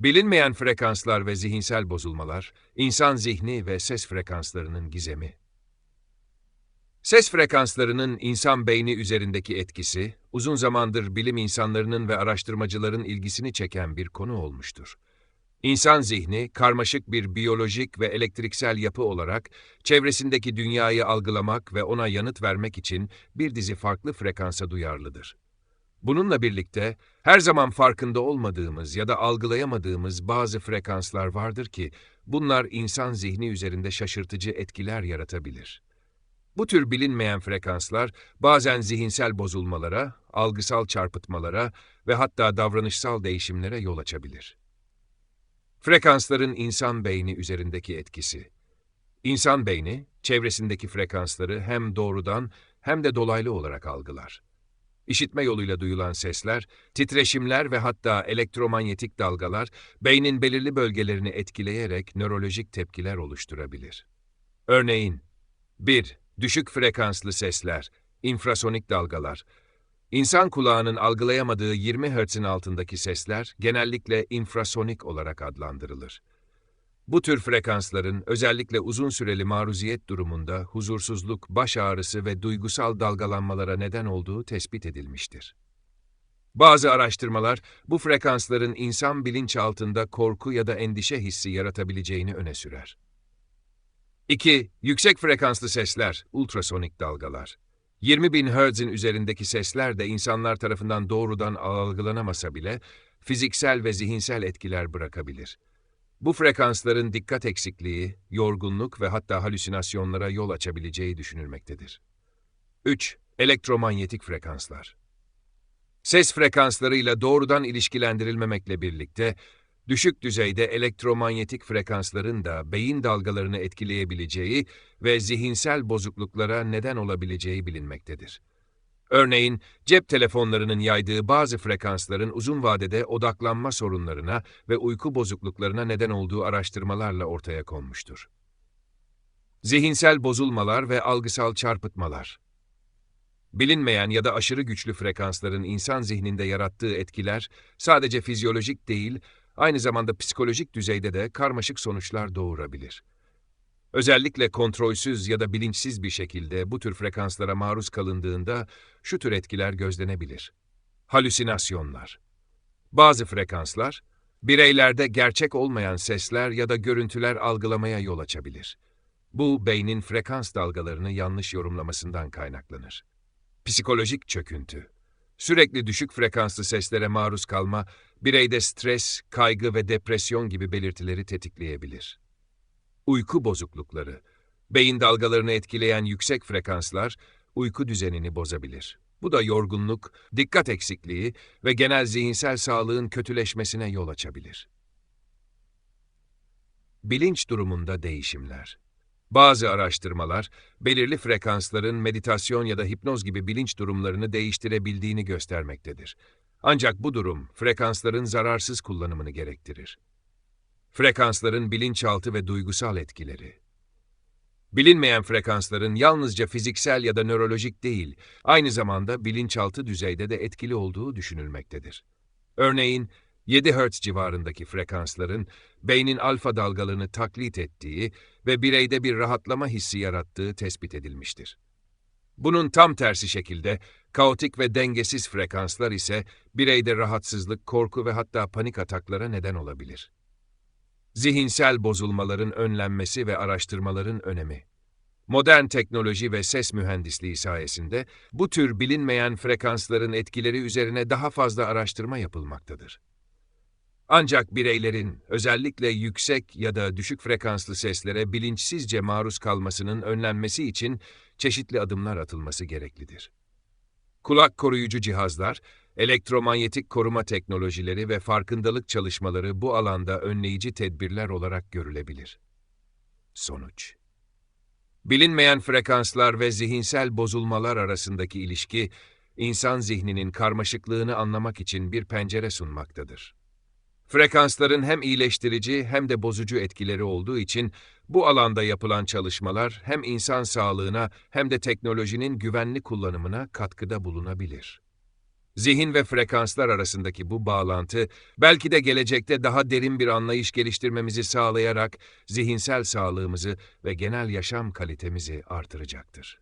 Bilinmeyen frekanslar ve zihinsel bozulmalar, insan zihni ve ses frekanslarının gizemi. Ses frekanslarının insan beyni üzerindeki etkisi, uzun zamandır bilim insanlarının ve araştırmacıların ilgisini çeken bir konu olmuştur. İnsan zihni, karmaşık bir biyolojik ve elektriksel yapı olarak, çevresindeki dünyayı algılamak ve ona yanıt vermek için bir dizi farklı frekansa duyarlıdır. Bununla birlikte, her zaman farkında olmadığımız ya da algılayamadığımız bazı frekanslar vardır ki, bunlar insan zihni üzerinde şaşırtıcı etkiler yaratabilir. Bu tür bilinmeyen frekanslar bazen zihinsel bozulmalara, algısal çarpıtmalara ve hatta davranışsal değişimlere yol açabilir. Frekansların insan beyni üzerindeki etkisi. İnsan beyni, çevresindeki frekansları hem doğrudan hem de dolaylı olarak algılar. İşitme yoluyla duyulan sesler, titreşimler ve hatta elektromanyetik dalgalar beynin belirli bölgelerini etkileyerek nörolojik tepkiler oluşturabilir. Örneğin 1. Düşük frekanslı sesler, infrasonik dalgalar. İnsan kulağının algılayamadığı 20 Hz'in altındaki sesler genellikle infrasonik olarak adlandırılır. Bu tür frekansların özellikle uzun süreli maruziyet durumunda huzursuzluk, baş ağrısı ve duygusal dalgalanmalara neden olduğu tespit edilmiştir. Bazı araştırmalar bu frekansların insan bilinçaltında korku ya da endişe hissi yaratabileceğini öne sürer. 2. Yüksek frekanslı sesler, ultrasonik dalgalar. 20 bin Hz'in üzerindeki sesler de insanlar tarafından doğrudan algılanamasa bile fiziksel ve zihinsel etkiler bırakabilir. Bu frekansların dikkat eksikliği, yorgunluk ve hatta halüsinasyonlara yol açabileceği düşünülmektedir. 3. Elektromanyetik frekanslar. Ses frekanslarıyla doğrudan ilişkilendirilmemekle birlikte, düşük düzeyde elektromanyetik frekansların da beyin dalgalarını etkileyebileceği ve zihinsel bozukluklara neden olabileceği bilinmektedir. Örneğin, cep telefonlarının yaydığı bazı frekansların uzun vadede odaklanma sorunlarına ve uyku bozukluklarına neden olduğu araştırmalarla ortaya konmuştur. Zihinsel bozulmalar ve algısal çarpıtmalar Bilinmeyen ya da aşırı güçlü frekansların insan zihninde yarattığı etkiler sadece fizyolojik değil, aynı zamanda psikolojik düzeyde de karmaşık sonuçlar doğurabilir. Özellikle kontrolsüz ya da bilinçsiz bir şekilde bu tür frekanslara maruz kalındığında şu tür etkiler gözlenebilir. Halüsinasyonlar. Bazı frekanslar, bireylerde gerçek olmayan sesler ya da görüntüler algılamaya yol açabilir. Bu, beynin frekans dalgalarını yanlış yorumlamasından kaynaklanır. Psikolojik çöküntü. Sürekli düşük frekanslı seslere maruz kalma, bireyde stres, kaygı ve depresyon gibi belirtileri tetikleyebilir. Uyku bozuklukları. Beyin dalgalarını etkileyen yüksek frekanslar uyku düzenini bozabilir. Bu da yorgunluk, dikkat eksikliği ve genel zihinsel sağlığın kötüleşmesine yol açabilir. Bilinç durumunda değişimler. Bazı araştırmalar, belirli frekansların meditasyon ya da hipnoz gibi bilinç durumlarını değiştirebildiğini göstermektedir. Ancak bu durum, frekansların zararsız kullanımını gerektirir. Frekansların bilinçaltı ve duygusal etkileri. Bilinmeyen frekansların yalnızca fiziksel ya da nörolojik değil, aynı zamanda bilinçaltı düzeyde de etkili olduğu düşünülmektedir. Örneğin, 7 Hz civarındaki frekansların beynin alfa dalgalarını taklit ettiği ve bireyde bir rahatlama hissi yarattığı tespit edilmiştir. Bunun tam tersi şekilde kaotik ve dengesiz frekanslar ise bireyde rahatsızlık, korku ve hatta panik ataklara neden olabilir. Zihinsel bozulmaların önlenmesi ve araştırmaların önemi. Modern teknoloji ve ses mühendisliği sayesinde bu tür bilinmeyen frekansların etkileri üzerine daha fazla araştırma yapılmaktadır. Ancak bireylerin özellikle yüksek ya da düşük frekanslı seslere bilinçsizce maruz kalmasının önlenmesi için çeşitli adımlar atılması gereklidir. Kulak koruyucu cihazlar, elektromanyetik koruma teknolojileri ve farkındalık çalışmaları bu alanda önleyici tedbirler olarak görülebilir. Sonuç Bilinmeyen frekanslar ve zihinsel bozulmalar arasındaki ilişki, insan zihninin karmaşıklığını anlamak için bir pencere sunmaktadır. Frekansların hem iyileştirici hem de bozucu etkileri olduğu için bu alanda yapılan çalışmalar hem insan sağlığına hem de teknolojinin güvenli kullanımına katkıda bulunabilir. Zihin ve frekanslar arasındaki bu bağlantı belki de gelecekte daha derin bir anlayış geliştirmemizi sağlayarak zihinsel sağlığımızı ve genel yaşam kalitemizi artıracaktır.